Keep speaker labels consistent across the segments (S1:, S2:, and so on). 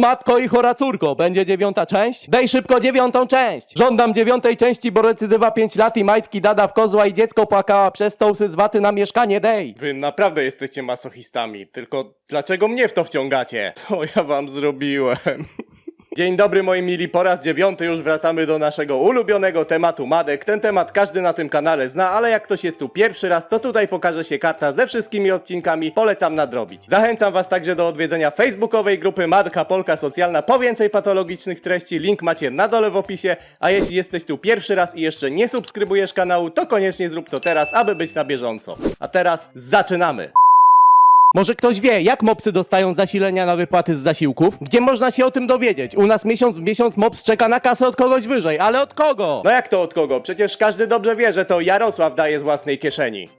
S1: Matko i chora córko, będzie dziewiąta część? Daj szybko dziewiątą część! Żądam dziewiątej części, bo recydywa 5 lat i majtki dada w kozła i dziecko płakała przez stołsy z waty na mieszkanie, dej!
S2: Wy naprawdę jesteście masochistami, tylko dlaczego mnie w to wciągacie? Co ja wam zrobiłem? Dzień dobry moi mili, po raz dziewiąty już wracamy do naszego ulubionego tematu Madek. Ten temat każdy na tym kanale zna, ale jak ktoś jest tu pierwszy raz, to tutaj pokaże się karta ze wszystkimi odcinkami, polecam nadrobić. Zachęcam was także do odwiedzenia facebookowej grupy Madka Polka Socjalna po więcej patologicznych treści, link macie na dole w opisie, a jeśli jesteś tu pierwszy raz i jeszcze nie subskrybujesz kanału, to koniecznie zrób to teraz, aby być na bieżąco. A teraz zaczynamy!
S1: Może ktoś wie, jak mopsy dostają zasilenia na wypłaty z zasiłków? Gdzie można się o tym dowiedzieć? U nas miesiąc w miesiąc mops czeka na kasę od kogoś wyżej, ale od kogo?
S2: No jak to od kogo? Przecież każdy dobrze wie, że to Jarosław daje z własnej kieszeni.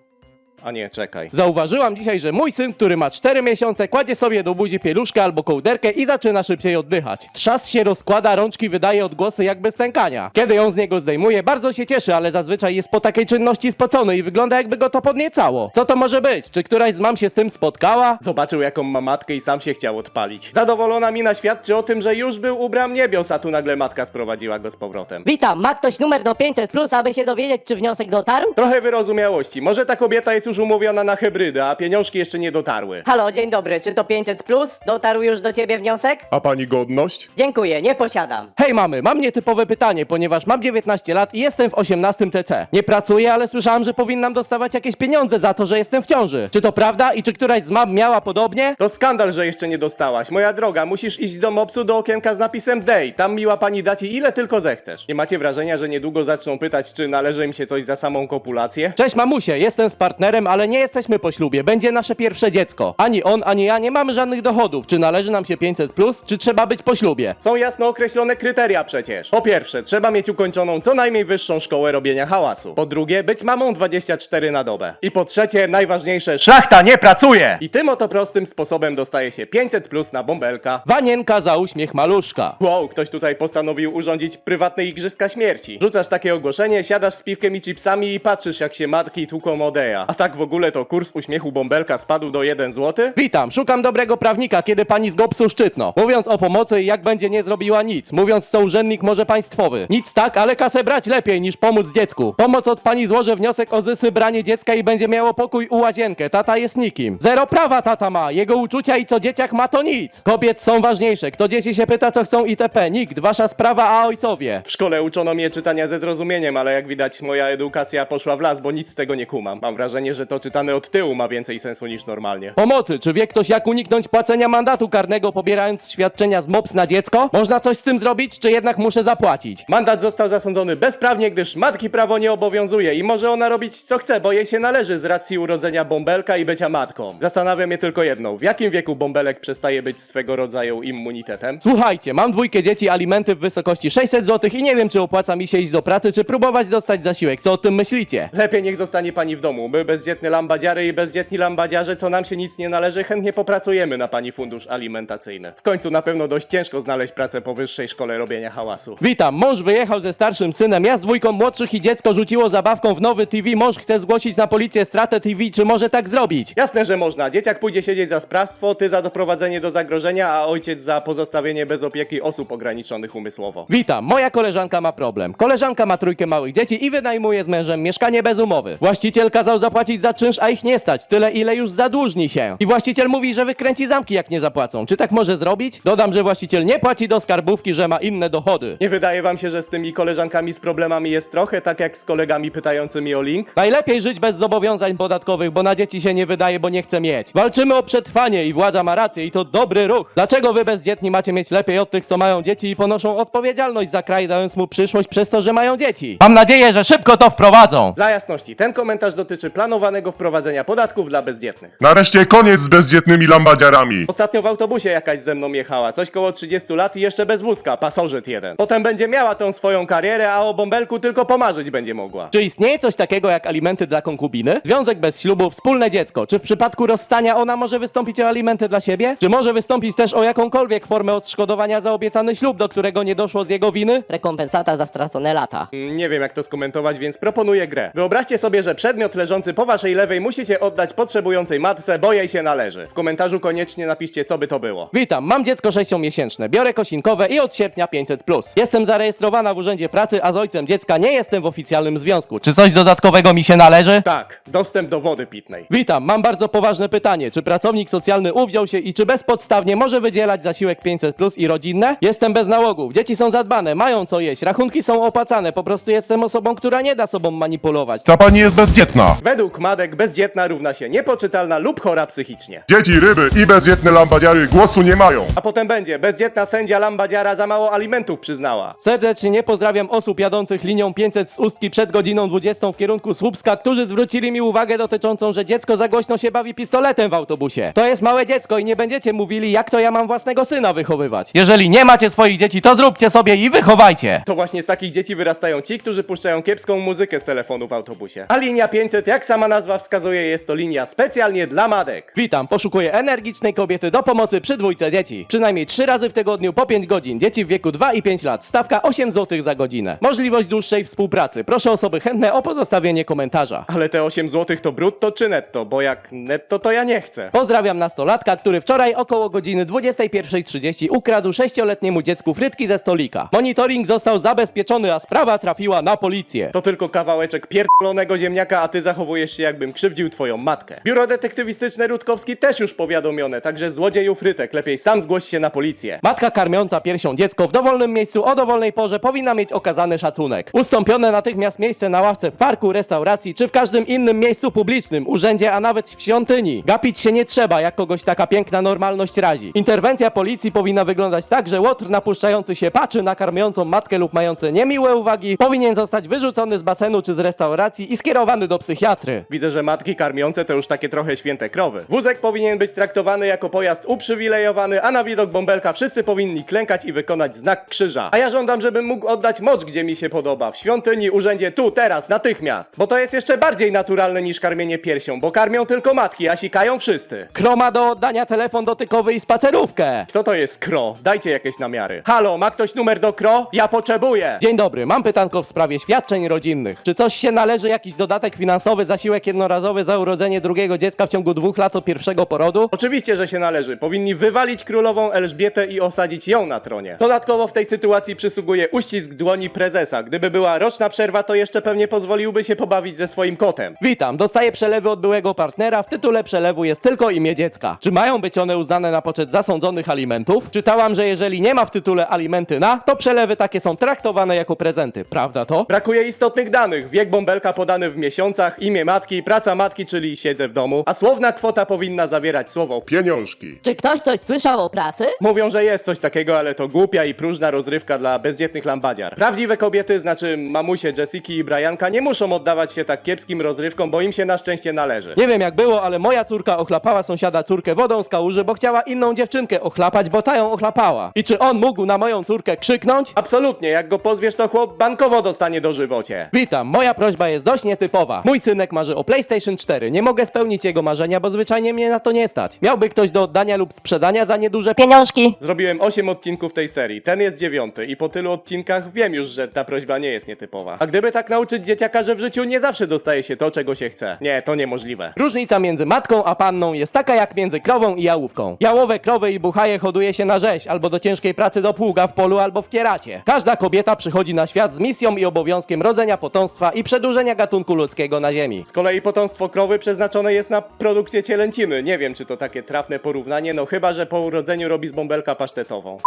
S2: A nie, czekaj.
S1: Zauważyłam dzisiaj, że mój syn, który ma 4 miesiące, kładzie sobie do buzi pieluszkę albo kołderkę i zaczyna szybciej oddychać. Trzas się rozkłada, rączki wydaje odgłosy jak bez stękania. Kiedy ją z niego zdejmuje, bardzo się cieszy, ale zazwyczaj jest po takiej czynności spocony i wygląda jakby go to podniecało. Co to może być? Czy któraś z mam się z tym spotkała?
S2: Zobaczył jaką ma matkę i sam się chciał odpalić. Zadowolona mina świadczy o tym, że już był u bram niebios, a tu nagle matka sprowadziła go z powrotem.
S3: Witam, ma ktoś numer do 500 plus, aby się dowiedzieć, czy wniosek dotarł?
S2: Trochę wyrozumiałości. Może ta kobieta jest już umówiona na hybrydę, a pieniążki jeszcze nie dotarły.
S3: Halo, dzień dobry, czy to 500 plus? Dotarł już do ciebie wniosek?
S4: A pani godność?
S3: Dziękuję, nie posiadam.
S1: Hej mamy, mam nietypowe pytanie, ponieważ mam 19 lat i jestem w 18 TC. Nie pracuję, ale słyszałam, że powinnam dostawać jakieś pieniądze za to, że jestem w ciąży. Czy to prawda i czy któraś z mam miała podobnie?
S2: To skandal, że jeszcze nie dostałaś. Moja droga, musisz iść do mopsu do okienka z napisem Day. Tam miła pani da ci ile tylko zechcesz. Nie macie wrażenia, że niedługo zaczną pytać, czy należy im się coś za samą kopulację?
S1: Cześć mamusie, jestem z partnerem, ale nie jesteśmy po ślubie. Będzie nasze pierwsze dziecko. Ani on, ani ja nie mamy żadnych dochodów. Czy należy nam się 500 plus, czy trzeba być po ślubie?
S2: Są jasno określone kryteria przecież. Po pierwsze, trzeba mieć ukończoną co najmniej wyższą szkołę robienia hałasu. Po drugie, być mamą 24 na dobę. I po trzecie, najważniejsze, szlachta nie pracuje! I tym oto prostym sposobem dostaje się 500 plus na bąbelka.
S1: Wanienka za uśmiech maluszka.
S2: Wow, ktoś tutaj postanowił urządzić prywatne igrzyska śmierci. Rzucasz takie ogłoszenie, siadasz z piwkiem i chipsami i patrzysz jak się matki tłuką Odeja. A tak w ogóle to kurs uśmiechu bąbelka spadł do 1 zł?
S1: Witam, szukam dobrego prawnika, kiedy pani z GOPS-u szczytno. Mówiąc o pomocy i jak będzie nie zrobiła nic. Mówiąc co urzędnik może państwowy. Nic tak, ale kasę brać lepiej niż pomóc dziecku. Pomoc od pani złoży wniosek o zysy branie dziecka i będzie miało pokój u łazienkę. Tata jest nikim. Zero prawa tata ma. Jego uczucia i co dzieciak ma to nic. Kobiet są ważniejsze. Kto dzieci się pyta co chcą itp. Nikt. Wasza sprawa, a ojcowie.
S2: W szkole uczono mnie czytania ze zrozumieniem, ale jak widać moja edukacja poszła w las, bo nic z tego nie kumam. Mam wrażenie, że to czytane od tyłu ma więcej sensu niż normalnie.
S1: Pomocy. Czy wie ktoś jak uniknąć płacenia mandatu karnego pobierając świadczenia z MOPS na dziecko? Można coś z tym zrobić, czy jednak muszę zapłacić?
S2: Mandat został zasądzony bezprawnie, gdyż matki prawo nie obowiązuje i może ona robić co chce, bo jej się należy z racji urodzenia bąbelka i bycia matką. Zastanawia mnie tylko jedno, w jakim wieku bąbelek przestaje być swego rodzaju immunitetem?
S1: Słuchajcie, mam dwójkę dzieci, alimenty w wysokości 600 zł i nie wiem, czy opłaca mi się iść do pracy, czy próbować dostać zasiłek. Co o tym myślicie?
S2: Lepiej niech zostanie pani w domu. My bezdzietne lambadziary i bezdzietni lambadziarze, co nam się nic nie należy, chętnie popracujemy na pani fundusz alimentacyjny. W końcu na pewno dość ciężko znaleźć pracę po wyższej szkole robienia hałasu.
S1: Witam, mąż wyjechał ze starszym synem, ja z dwójką młodszych i dziecko rzuciło zabawką w nowy TV. Mąż chce zgłosić na policję stratę TV, czy może tak zrobić?
S2: Jasne, że można. Dzieciak pójdzie siedzieć za sprawstwo, ty za doprowadzenie do zagrożenia, a ojciec za pozostawienie bez opieki osób ograniczonych umysłowo.
S1: Witam, moja koleżanka ma problem. Koleżanka ma trójkę małych dzieci i wynajmuje z mężem mieszkanie bez umowy. Właściciel kazał zapłacić za czynsz, a ich nie stać, tyle ile już zadłużni się. I właściciel mówi, że wykręci zamki jak nie zapłacą. Czy tak może zrobić? Dodam, że właściciel nie płaci do skarbówki, że ma inne dochody.
S2: Nie wydaje wam się, że z tymi koleżankami z problemami jest trochę tak jak z kolegami pytającymi o link?
S1: Najlepiej żyć bez zobowiązań podatkowych, bo na dzieci się nie wydaje, bo nie chce mieć. Walczymy o przetrwanie i władza ma rację i to dobry ruch. Dlaczego wy bezdzietni macie mieć lepiej od tych, co mają dzieci i ponoszą odpowiedzialność za kraj, dając mu przyszłość przez to, że mają dzieci? Mam nadzieję, że szybko to wprowadzą.
S2: Dla jasności, ten komentarz dotyczy planowanego wprowadzenia podatków dla bezdzietnych.
S4: Nareszcie koniec z bezdzietnymi lambadziarami.
S2: Ostatnio w autobusie jakaś ze mną jechała, coś koło 30 lat i jeszcze bez wózka, pasożyt jeden. Potem będzie miała tą swoją karierę, a o bąbelku tylko pomarzyć będzie mogła.
S1: Czy istnieje coś takiego jak alimenty dla konkubiny? Związek bez ślubu, wspólne dziecko. Czy w przypadku rozstania ona może wystąpić o alimenty dla siebie? Czy może wystąpić też o jakąkolwiek formę odszkodowania za obiecany ślub, do którego nie doszło z jego winy?
S3: Rekompensata za stracone lata.
S2: Mm, Nie wiem jak to skomentować, więc proponuję grę. Wyobraźcie sobie, że przedmiot leżący po waszej lewej musicie oddać potrzebującej matce, bo jej się należy. W komentarzu koniecznie napiszcie, co by to było.
S1: Witam, mam dziecko 6-miesięczne, biorę kosinkowe i od sierpnia 500+. Jestem zarejestrowana w Urzędzie Pracy, a z ojcem dziecka nie jestem w oficjalnym związku. Czy coś dodatkowego mi się należy?
S2: Tak, dostęp do wody pitnej.
S1: Witam, mam bardzo poważne pytanie. Czy pracownik socjalny uwziął się i czy bezpodstawnie może wydzielać zasiłek 500 plus i rodzinne? Jestem bez nałogów, dzieci są zadbane, mają co jeść, rachunki są opłacane, po prostu jestem osobą, która nie da sobą manipulować.
S4: Ta pani jest bezdzietna.
S2: Według Madek bezdzietna równa się niepoczytalna lub chora psychicznie.
S4: Dzieci, ryby i bezdzietne lambadziary głosu nie mają.
S2: A potem będzie, bezdzietna sędzia Lambadziara za mało alimentów przyznała.
S1: Serdecznie nie pozdrawiam osób jadących linią 500 z Ustki przed godziną 20 w kierunku Słupska, którzy zwrócili mi uwagę dotyczącą, że dziecko za głośno się bawi pistoletem w autobusie. To jest małe dziecko i nie będziecie mówili, jak to ja mam własnego syna wychowywać. Jeżeli nie macie swoich dzieci, to zróbcie sobie i wychowajcie.
S2: To właśnie z takich dzieci wyrastają ci, którzy puszczają kiepską muzykę z telefonu w autobusie. A linia 500, jak sama nazwa wskazuje, jest to linia specjalnie dla Madek.
S1: Witam, poszukuję energicznej kobiety do pomocy przy dwójce dzieci. Przynajmniej 3 razy w tygodniu po 5 godzin. Dzieci w wieku 2 i 5 lat. Stawka 8 zł za godzinę. Możliwość dłuższej współpracy. Proszę osoby chętne o pozostawienie komentarza.
S2: Ale te 8 zł to brutto czy netto, bo jak netto to ja nie chcę.
S1: Pozdrawiam nastolatka, który wczoraj około godziny 21.30 ukradł 6-letniemu dziecku frytki ze stolika. Monitoring został zabezpieczony, a sprawa trafiła na policję.
S2: To tylko kawałeczek pierdolonego ziemniaka, a ty zachowujesz się jakbym krzywdził twoją matkę. Biuro detektywistyczne Rutkowski też już powiadomione, także złodzieju frytek, lepiej sam zgłoś się na policję.
S1: Matka karmiąca piersią dziecko w dowolnym miejscu o dowolnej porze powinna mieć okazany szacunek. Ustąpione natychmiast miejsce na ławce w parku, restauracji czy w każdym innym miejscu publicznym, urzędzie, a nawet w świątyni. Gapić się nie trzeba, jak kogoś taka piękna normalność razi. Interwencja policji powinna wyglądać tak, że łotr napuszczający się patrzy na karmiącą matkę lub mający niemiłe uwagi powinien zostać wyrzucony z basenu czy z restauracji i skierowany do psychiatry.
S2: Widzę, że matki karmiące to już takie trochę święte krowy. Wózek powinien być traktowany jako pojazd uprzywilejowany, a na widok bąbelka wszyscy powinni klękać i wykonać znak krzyża. A ja żądam, żebym mógł oddać mocz, gdzie mi się podoba. W świątyni, urzędzie, tu, teraz, natychmiast. Bo to jest jeszcze bardziej naturalne niż karmienie piersią, bo karmią tylko matki, a sikają wszyscy.
S1: Kroma do oddania telefon dotykowy i spacerówkę.
S2: Kto to jest kro? Dajcie jakieś namiary. Halo, ma ktoś numer do kro? Ja potrzebuję!
S1: Dzień dobry, mam pytanko w sprawie świadczeń rodzinnych. Czy coś się należy, jakiś dodatek finansowy, zasiłek jednorazowy za urodzenie drugiego dziecka w ciągu dwóch lat od pierwszego porodu?
S2: Oczywiście, że się należy. Powinni wywalić królową Elżbietę i osadzić ją na tronie. Dodatkowo w tej sytuacji przysługuje uścisk dłoni prezesa. Gdyby była roczna przerwa, to jeszcze pewnie pozwoliłby się pobawić ze swoim kotem.
S1: Witam, dostaję przelewy od byłego partnera, w tytule przelewu jest tylko imię dziecka. Czy mają być one uznane na poczet zasądzonych alimentów? Czytałam, że jeżeli nie ma w tytule alimenty na, to przelewy takie są traktowane jako prezenty, prawda to?
S2: Brakuje istotnych danych. Wiek bąbelka podany w miesiącach, imię matki, praca matki, czyli siedzę w domu, a słowna kwota powinna zawierać słowo
S4: Pieniążki.
S3: Czy ktoś coś słyszał o pracy?
S2: Mówią, że jest coś takiego, ale to głupia i próżna rozrywka dla bezdzietnych lambadziar. Prawdziwe kobiety, znaczy mamusie Jessiki i Brianka, nie muszą oddawać się tak kiepskim rozrywkom, bo im się na szczęście należy.
S1: Nie wiem jak było, ale moja córka ochlapała sąsiada córkę wodą z kałuży, bo chciała inną dziewczynkę ochlapać, bo ta ją ochlapała. I czy on mógł na moją córkę krzyknąć?
S2: Absolutnie, jak go pozwiesz, to chłop bankowo dostanie do żywocie.
S1: Witam, moja prośba jest dość nietypowa. Mój synek marzy o PlayStation 4. Nie mogę spełnić jego marzenia, bo zwyczajnie mnie na to nie stać. Miałby ktoś do oddania lub sprzedania za nieduże pieniądze?
S3: Pieniążki.
S2: Zrobiłem 8 odcinków tej serii, ten jest dziewiąty i po tylu odcinkach wiem już, że ta prośba nie jest nietypowa. A gdyby tak nauczyć dzieciaka, że w życiu nie zawsze dostaje się to, czego się chce. Nie, to niemożliwe.
S1: Różnica między matką a panną jest taka jak między krową i jałówką. Jałowe krowy i buchaje hoduje się na rzeź, albo do ciężkiej pracy do pługa w polu, albo w kieracie. Każda kobieta przychodzi na świat z misją i obowiązkiem rodzenia potomstwa i przedłużenia gatunku ludzkiego na ziemi.
S2: Kolei potomstwo krowy przeznaczone jest na produkcję cielęciny. Nie wiem, czy to takie trafne porównanie, no chyba, że po urodzeniu robi z bąbelka pasztetową.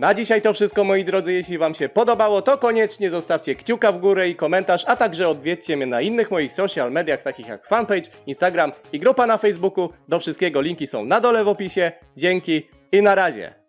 S2: Na dzisiaj to wszystko moi drodzy, jeśli wam się podobało, to koniecznie zostawcie kciuka w górę i komentarz, a także odwiedźcie mnie na innych moich social mediach, takich jak fanpage, Instagram i grupa na Facebooku. Do wszystkiego linki są na dole w opisie. Dzięki i na razie.